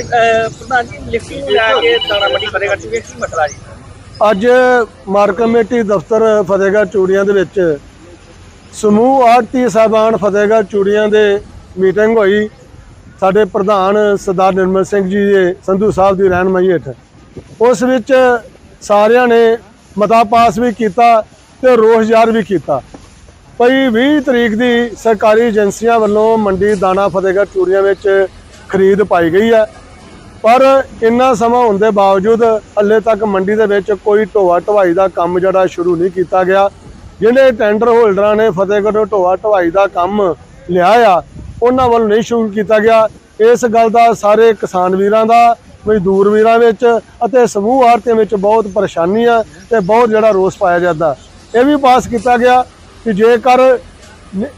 ਪ੍ਰਧਾਨ ਜੀ ਲਿਫਟਿੰਗ ਨੂੰ ਲੈ ਕੇ ਦਾਣਾ ਮੰਡੀ ਫਤਿਹਗੜ੍ਹ ਚ ਕੀ ਮਸਲਾ ਜੀ? ਅੱਜ ਮਾਰ ਕਮੇਟੀ ਦਫ਼ਤਰ ਫਤਿਹਗੜ੍ਹ ਚੂੜੀਆਂ ਦੇ ਵਿੱਚ ਸਮੂਹ ਆੜਤੀ ਸਾਹਿਬਾਨ ਫਤਿਹਗੜ੍ਹ ਚੂੜੀਆਂ ਦੇ ਮੀਟਿੰਗ ਹੋਈ। ਸਾਡੇ ਪ੍ਰਧਾਨ ਸਰਦਾਰ ਨਿਰਮਲ ਸਿੰਘ ਜੀ ਦੇ ਸੰਧੂ ਸਾਹਿਬ ਦੀ ਰਹਿਨਮਾਈ ਹੇਠ। ਉਸ ਵਿੱਚ ਸਾਰਿਆਂ ਨੇ ਮਤਾ ਪਾਸ ਵੀ ਕੀਤਾ ਤੇ ਰੋਸ ਯਾਰ ਵੀ ਕੀਤਾ। ਪਈ 20 ਤਰੀਕ ਦੀ ਸਰਕਾਰੀ ਏਜੰਸੀਆਂ ਵੱਲੋਂ ਮੰਡੀ ਦਾਣਾ ਫਤਿਹਗੜ੍ਹ ਚੂੜੀਆਂ ਵਿੱਚ ਖਰੀਦ ਪਾਈ ਗਈ ਹੈ। ਪਰ ਇੰਨਾ ਸਮਾਂ ਹੋਣ ਦੇ ਬਾਵਜੂਦ ਹੱਲੇ ਤੱਕ ਮੰਡੀ ਦੇ ਵਿੱਚ ਕੋਈ ਢੋਆ ਢਵਾਈ ਦਾ ਕੰਮ ਜਿਹੜਾ ਸ਼ੁਰੂ ਨਹੀਂ ਕੀਤਾ ਗਿਆ। ਜਿਹੜੇ ਟੈਂਡਰ ਹੋਲਡਰਾਂ ਨੇ ਫਤਿਹਗੜ੍ਹ ਢੋਆ ਢਵਾਈ ਦਾ ਕੰਮ ਲਿਆ ਆ, ਉਹਨਾਂ ਵੱਲੋਂ ਨਹੀਂ ਸ਼ੁਰੂ ਕੀਤਾ ਗਿਆ। ਇਸ ਗੱਲ ਦਾ ਸਾਰੇ ਕਿਸਾਨ ਵੀਰਾਂ ਦਾ, ਮਜ਼ਦੂਰ ਵੀਰਾਂ ਵਿੱਚ ਅਤੇ ਸਮੂਹ ਆੜਤੀਆਂ ਵਿੱਚ ਬਹੁਤ ਪਰੇਸ਼ਾਨੀ ਆ ਤੇ ਬਹੁਤ ਜਿਹੜਾ ਰੋਸ ਪਾਇਆ ਜਾਂਦਾ। ਇਹ ਵੀ ਪਾਸ ਕੀਤਾ ਗਿਆ ਕਿ ਜੇਕਰ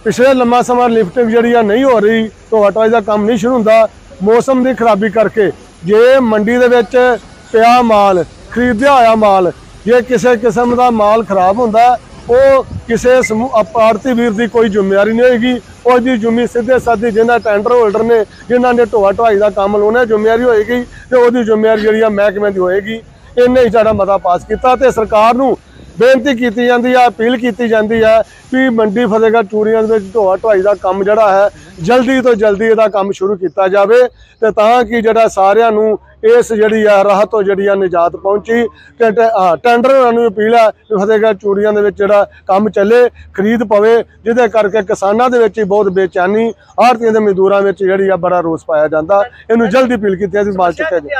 ਪਿਛਲੇ ਲੰਮਾ ਸਮਾਂ ਲਿਫਟਿੰਗ ਜਿਹੜੀ ਆ ਨਹੀਂ ਹੋ ਰਹੀ, ਢੋਆ ਢਵਾਈ ਦਾ ਕੰਮ ਨਹੀਂ ਸ਼ੁਰੂ ਹੁੰਦਾ, ਮੌਸਮ ਦੀ ਖਰਾਬੀ ਕਰਕੇ ਜੇ ਮੰਡੀ ਦੇ ਵਿੱਚ ਪਿਆ ਮਾਲ, ਖਰੀਦਿਆ ਹੋਇਆ ਮਾਲ, ਜੇ ਕਿਸੇ ਕਿਸਮ ਦਾ ਮਾਲ ਖਰਾਬ ਹੁੰਦਾ, ਉਹ ਕਿਸੇ ਸਮੂਹ ਅਪ- ਵੀਰ ਦੀ ਕੋਈ ਜ਼ਿੰਮੇਵਾਰੀ ਨਹੀਂ ਹੋਏਗੀ। ਉਹਦੀ ਜ਼ਿੰਮੇ ਸਿੱਧੇ ਸਾਧੇ ਜਿਹਨਾਂ ਟੈਂਡਰ ਹੋਲਡਰ ਨੇ ਜਿਨ੍ਹਾਂ ਨੇ ਢੋਆ ਢਵਾਈ ਦਾ ਕੰਮ ਲਾਉਣਾ, ਜ਼ਿੰਮੇਵਾਰੀ ਹੋਏਗੀ ਤੇ ਉਹਦੀ ਜ਼ਿੰਮੇਵਾਰੀ ਜਿਹੜੀ ਆ ਮਹਿਕਮੇ ਦੀ ਹੋਏਗੀ। ਇਹਨੇ ਹੀ ਸਾਡਾ ਮਤਾ ਪਾਸ ਕੀਤਾ ਤੇ ਸਰਕਾਰ ਨੂੰ ਬੇਨਤੀ ਕੀਤੀ ਜਾਂਦੀ ਆ ਅਪੀਲ ਕੀਤੀ ਜਾਂਦੀ ਹੈ ਵੀ ਮੰਡੀ ਫਤਿਹਗੜ੍ਹ ਚੂੜੀਆਂ ਦੇ ਵਿੱਚ ਢੋਆ ਢਵਾਈ ਦਾ ਕੰਮ ਜਿਹੜਾ ਹੈ ਜਲਦੀ ਤੋਂ ਜਲਦੀ ਇਹਦਾ ਕੰਮ ਸ਼ੁਰੂ ਕੀਤਾ ਜਾਵੇ ਤੇ ਤਾਂ ਕਿ ਜਿਹੜਾ ਸਾਰਿਆਂ ਨੂੰ ਇਸ ਜਿਹੜੀ ਆ ਰਾਹਤ ਤੋਂ ਜਿਹੜੀ ਆ ਨਿਜਾਤ ਪਹੁੰਚੀ ਤੇ ਹਾਂ, ਟੈਂਡਰਾਂ ਨੂੰ ਅਪੀਲ ਹੈ ਕਿ ਫਤਿਹਗੜ੍ਹ ਚੂੜੀਆਂ ਦੇ ਵਿੱਚ ਜਿਹੜਾ ਕੰਮ ਚੱਲੇ ਖਰੀਦ ਪਵੇ ਜਿਹਦੇ ਕਰਕੇ ਕਿਸਾਨਾਂ ਦੇ ਵਿੱਚ ਹੀ ਬਹੁਤ ਬੇਚੈਨੀ ਆੜਤੀਆਂ ਦੇ ਮਜ਼ਦੂਰਾਂ ਵਿੱਚ ਜਿਹੜੀ ਆ ਬੜਾ ਰੋਸ ਪਾਇਆ ਜਾਂਦਾ। ਇਹਨੂੰ ਜਲਦੀ ਅਪੀਲ ਕੀਤੀ ਹੈ ਵੀ ਮਾਲ ਚੁੱਕਿਆ ਜਾਵੇ।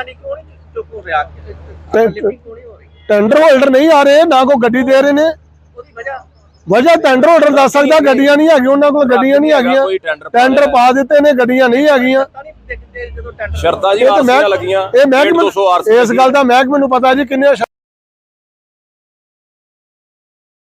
ਟੈਂਡਰ ਹੋਲਡਰ ਨਹੀਂ ਆ ਰਹੇ ਨਾ ਕੋਈ ਗੱਡੀ ਦੇ ਰਹੇ ਨੇ। ਵਜ੍ਹਾ ਟੈਂਡਰ ਹੋਲਡਰ ਦੱਸ ਸਕਦਾ ਗੱਡੀਆਂ ਨਹੀਂ ਹੈਗੀਆਂ ਉਹਨਾਂ ਕੋਲ ਗੱਡੀਆਂ ਨਹੀਂ ਹੈਗੀਆਂ। ਟੈਂਡਰ ਪਾ ਦਿੱਤੇ ਨੇ ਗੱਡੀਆਂ ਨਹੀਂ ਹੈਗੀਆਂ। ਸ਼ਰਤਾਂ ਜੀ ਇਹ ਤਾਂ ਆਰਸੀਆਂ ਲੱਗੀਆਂ ਇਹ 150 ਮਹਿਕਮੇ ਇਸ ਗੱਲ ਦਾ ਮਹਿਕਮੇ ਨੂੰ ਪਤਾ ਜੀ ਕਿੰਨੇ